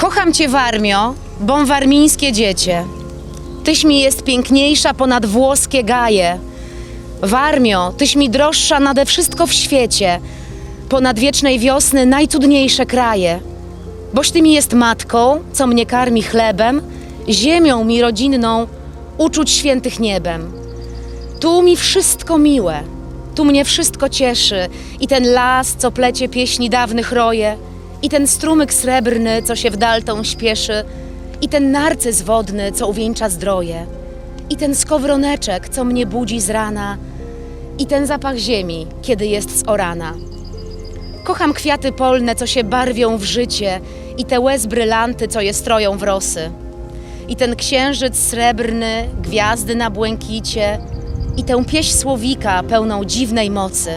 Kocham cię, Warmio, bom warmińskie dziecię. Tyś mi jest piękniejsza ponad włoskie gaje. Warmio, tyś mi droższa nade wszystko w świecie, ponad wiecznej wiosny najcudniejsze kraje. Boś ty mi jest matką, co mnie karmi chlebem, ziemią mi rodzinną, uczuć świętych niebem. Tu mi wszystko miłe, tu mnie wszystko cieszy i ten las, co plecie pieśni dawnych roje, i ten strumyk srebrny, co się w dal tą śpieszy, i ten narcyz wodny, co uwieńcza zdroje, i ten skowroneczek, co mnie budzi z rana, i ten zapach ziemi, kiedy jest zorana. Kocham kwiaty polne, co się barwią w życie, i te łez brylanty, co je stroją w rosy. I ten księżyc srebrny, gwiazdy na błękicie, i tę pieśń słowika pełną dziwnej mocy.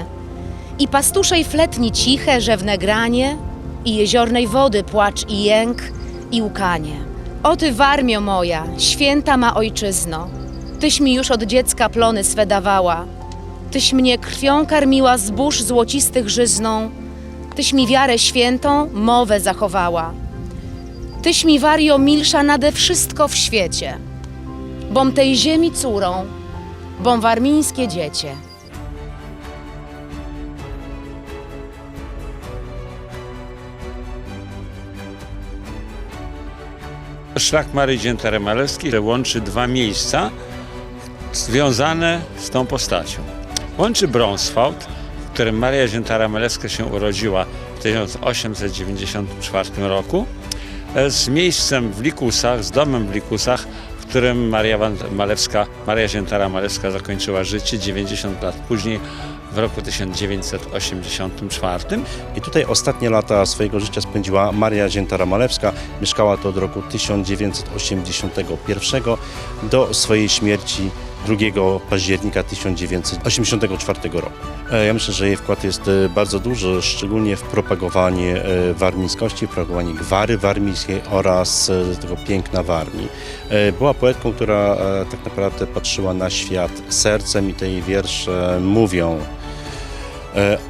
I pastuszej fletni ciche, rzewne granie, i jeziornej wody płacz i jęk, i łkanie. O ty, Warmio moja, święta ma ojczyzno, tyś mi już od dziecka plony swe dawała, tyś mnie krwią karmiła zbóż złocistych żyzną, tyś mi wiarę świętą, mowę zachowała. Tyś mi, Wario, milsza nade wszystko w świecie, bom tej ziemi córą, bom warmińskie dziecię. Szlak Maryi Dzięteremalewskiej łączy dwa miejsca związane z tą postacią. Łączy Brąswałd, w którym Maria Dziętara-Malewska się urodziła w 1894 roku, e, z miejscem w Likusach, z domem w Likusach, w którym Maria Malewska, Maria Dziętara-Malewska zakończyła życie 90 lat później, w roku 1984. I tutaj ostatnie lata swojego życia spędziła Maria Ziętara-Malewska. Mieszkała tu od roku 1981 do swojej śmierci 2 października 1984 roku. E, Ja myślę, że jej wkład jest e, bardzo duży, szczególnie w propagowanie e, warmińskości, propagowanie gwary warmińskiej oraz tego piękna Warmii. Była poetką, która tak naprawdę patrzyła na świat sercem i te jej wiersze mówią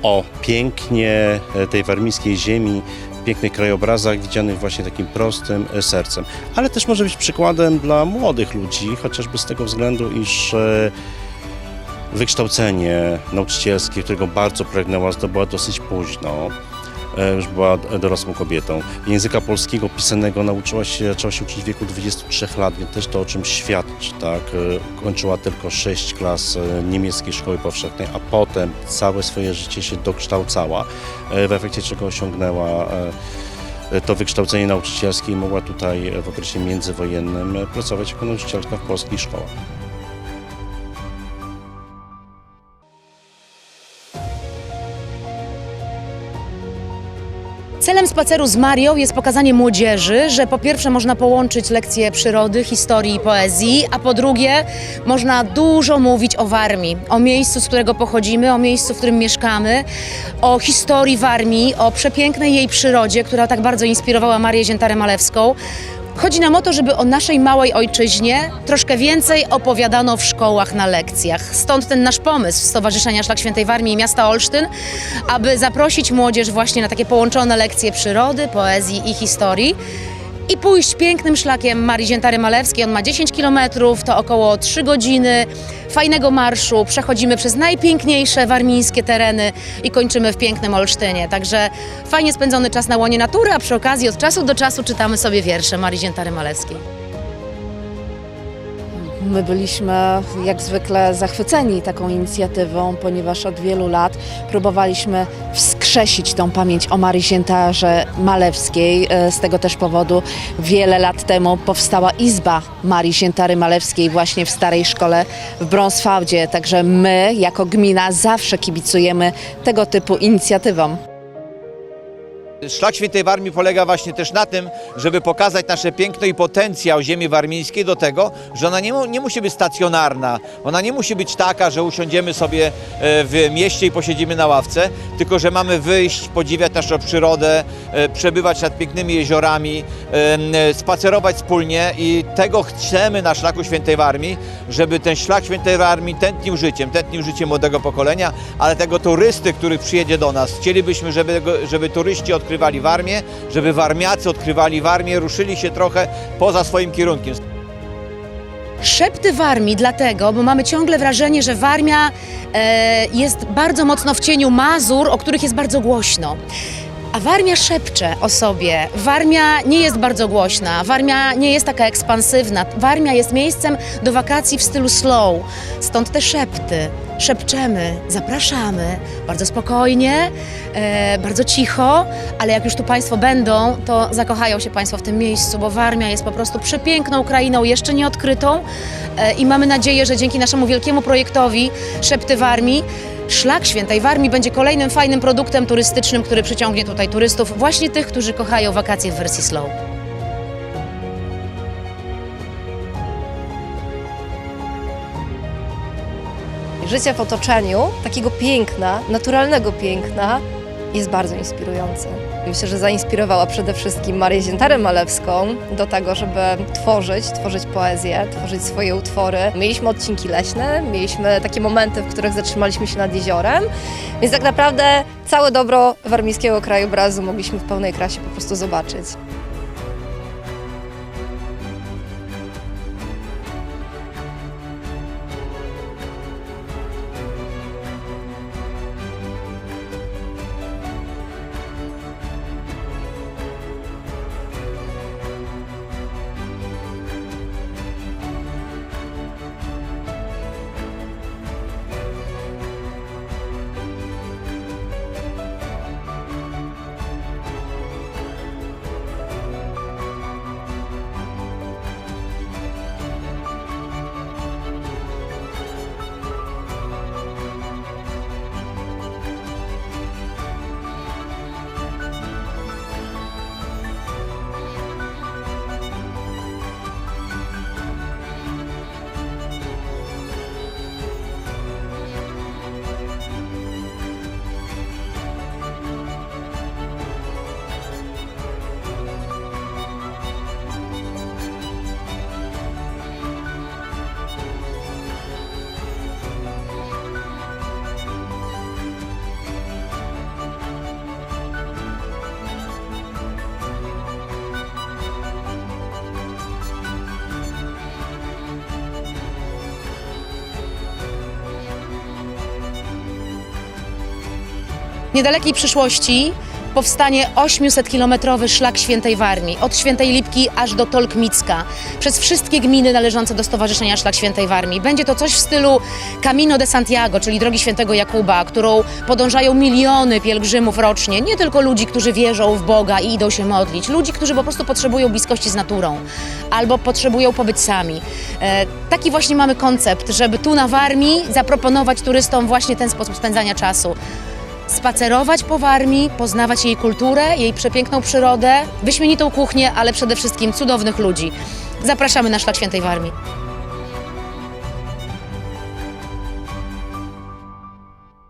o pięknie e, tej warmińskiej ziemi, pięknych krajobrazach widzianych właśnie takim prostym e, sercem. Ale też może być przykładem dla młodych ludzi, chociażby z tego względu, iż e, wykształcenie nauczycielskie, którego bardzo pragnęła, zdobyła dosyć późno. E, Już była dorosłą kobietą. Języka polskiego pisanego nauczyła się, zaczęła się uczyć w wieku 23 lat, więc też to o czym świadczy. Tak? E, Kończyła tylko 6 klas e, niemieckiej szkoły powszechnej, a potem całe swoje życie się dokształcała, e, w efekcie czego osiągnęła e, to wykształcenie nauczycielskie i mogła tutaj e, w okresie międzywojennym e, pracować jako nauczycielka w polskich szkołach. Celem spaceru z Marią jest pokazanie młodzieży, że po pierwsze można połączyć lekcje przyrody, historii i poezji, a po drugie można dużo mówić o Warmii, o miejscu, z którego pochodzimy, o miejscu, w którym mieszkamy, o historii Warmii, o przepięknej jej przyrodzie, która tak bardzo inspirowała Marię Ziętarę-Malewską. Chodzi nam o to, żeby o naszej małej ojczyźnie troszkę więcej opowiadano w szkołach na lekcjach. Stąd ten nasz pomysł Stowarzyszenia Szlak Świętej Warmii i Miasta Olsztyn, aby zaprosić młodzież właśnie na takie połączone lekcje przyrody, poezji i historii. I pójść pięknym szlakiem Marii Ziętary Malewskiej. On ma 10 km, to około 3 godziny fajnego marszu. Przechodzimy przez najpiękniejsze warmińskie tereny i kończymy w pięknym Olsztynie. Także fajnie spędzony czas na łonie natury, a przy okazji od czasu do czasu czytamy sobie wiersze Marii Ziętary Malewskiej. My byliśmy jak zwykle zachwyceni taką inicjatywą, ponieważ od wielu lat próbowaliśmy wskrzesić tą pamięć o Marii Ziętarze Malewskiej. E, Z tego też powodu wiele lat temu powstała Izba Marii Ziętary Malewskiej właśnie w Starej Szkole w Brąswałdzie. Także my jako gmina zawsze kibicujemy tego typu inicjatywom. Szlak Świętej Warmii polega właśnie też na tym, żeby pokazać nasze piękno i potencjał ziemi warmińskiej do tego, że ona nie, nie musi być stacjonarna, ona nie musi być taka, że usiądziemy sobie e, w mieście i posiedzimy na ławce, tylko że mamy wyjść, podziwiać naszą przyrodę, e, przebywać nad pięknymi jeziorami, e, spacerować wspólnie i tego chcemy na Szlaku Świętej Warmii, żeby ten Szlak Świętej Warmii tętnił życiem, tętnił życiem młodego pokolenia, ale tego turysty, który przyjedzie do nas, chcielibyśmy, żeby, żeby turyści odkrywali odkrywali Warmię, żeby Warmiacy odkrywali Warmię, ruszyli się trochę poza swoim kierunkiem. Szepty Warmii dlatego, bo mamy ciągle wrażenie, że Warmia e, jest bardzo mocno w cieniu Mazur, o których jest bardzo głośno. A Warmia szepcze o sobie. Warmia nie jest bardzo głośna, Warmia nie jest taka ekspansywna. Warmia jest miejscem do wakacji w stylu slow. Stąd te szepty. Szepczemy, zapraszamy, bardzo spokojnie, e, bardzo cicho, ale jak już tu Państwo będą, to zakochają się Państwo w tym miejscu, bo Warmia jest po prostu przepiękną krainą, jeszcze nieodkrytą e, i mamy nadzieję, że dzięki naszemu wielkiemu projektowi Szepty Warmii Szlak Świętej Warmii będzie kolejnym fajnym produktem turystycznym, który przyciągnie tutaj turystów, właśnie tych, którzy kochają wakacje w wersji slow. Życie w otoczeniu takiego piękna, naturalnego piękna jest bardzo inspirujące. Myślę, że zainspirowała przede wszystkim Marię Ziętarę Malewską do tego, żeby tworzyć, tworzyć poezję, tworzyć swoje utwory. Mieliśmy odcinki leśne, mieliśmy takie momenty, w których zatrzymaliśmy się nad jeziorem, więc tak naprawdę całe dobro warmińskiego krajobrazu mogliśmy w pełnej krasie po prostu zobaczyć. W niedalekiej przyszłości powstanie 800-kilometrowy szlak Świętej Warmii, od Świętej Lipki aż do Tolkmicka, przez wszystkie gminy należące do Stowarzyszenia Szlak Świętej Warmii. Będzie to coś w stylu Camino de Santiago, czyli drogi Świętego Jakuba, którą podążają miliony pielgrzymów rocznie, nie tylko ludzi, którzy wierzą w Boga i idą się modlić, ludzi, którzy po prostu potrzebują bliskości z naturą. Albo potrzebują pobyć sami. E, taki właśnie mamy koncept, żeby tu na Warmii zaproponować turystom właśnie ten sposób spędzania czasu spacerować po Warmii, poznawać jej kulturę, jej przepiękną przyrodę, wyśmienitą kuchnię, ale przede wszystkim cudownych ludzi. Zapraszamy na Szlak Świętej Warmii.